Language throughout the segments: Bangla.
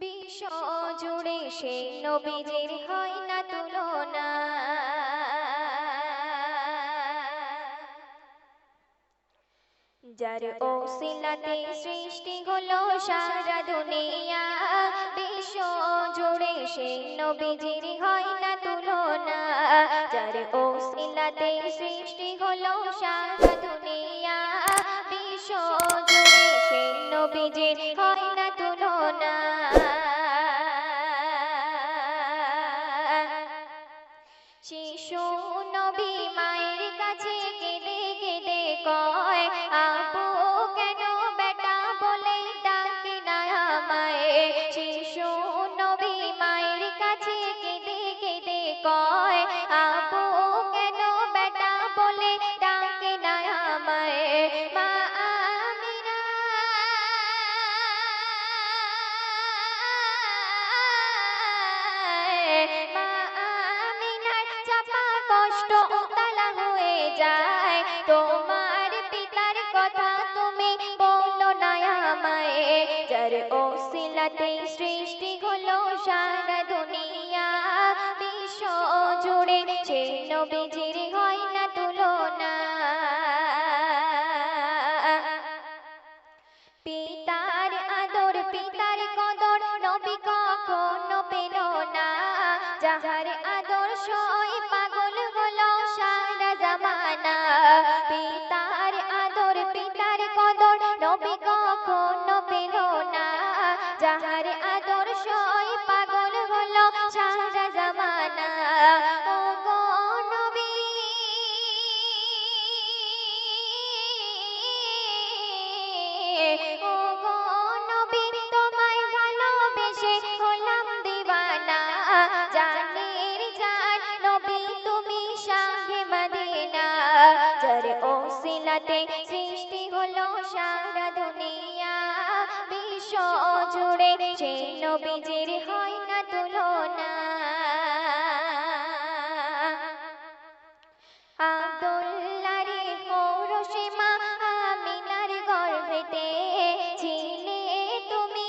বিশ্ব জুড়ে সেই নবীজির হয় না তুলনা। যার ওসিলাতে সৃষ্টি হলো সারা দুনিয়া বিশ্ব জুড়ে সেই নবীজির হয় না তুলনা। যার ওসিলাতে সৃষ্টি হলো সারা দুনিয়া বিশ্ব জুড়ে সেই নবীজির হয় কয়, আপু কেন বেটা বলে মা আমিনা মা আমিনার চাপা যায়। তোমার পিতার কথা তুমি বলো না সৃষ্টি হলো সারা দুনিয়া জুড়ে সে নবীজির হয় ওসিলাতে সৃষ্টি হলো সারা দুনিয়া বিশ্ব জুড়ে সেই নবীজির হয় না তুলনা। আব্দুল্লাহরে পৌরসে আমিনার গর্ভেতে তুমি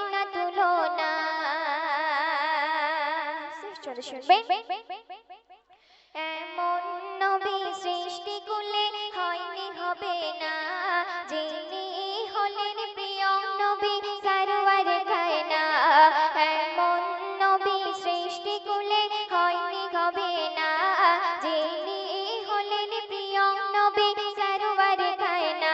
চলে শুনবেন এমন নবী সৃষ্টি করলে হয়নি, হবে না। হলেন প্রিয় নবী, সারোয়ার খায় না এমন নবী সৃষ্টি করলে হয়নি, হবে না। হলেন প্রিয় নবী, সারোয়ার খায় না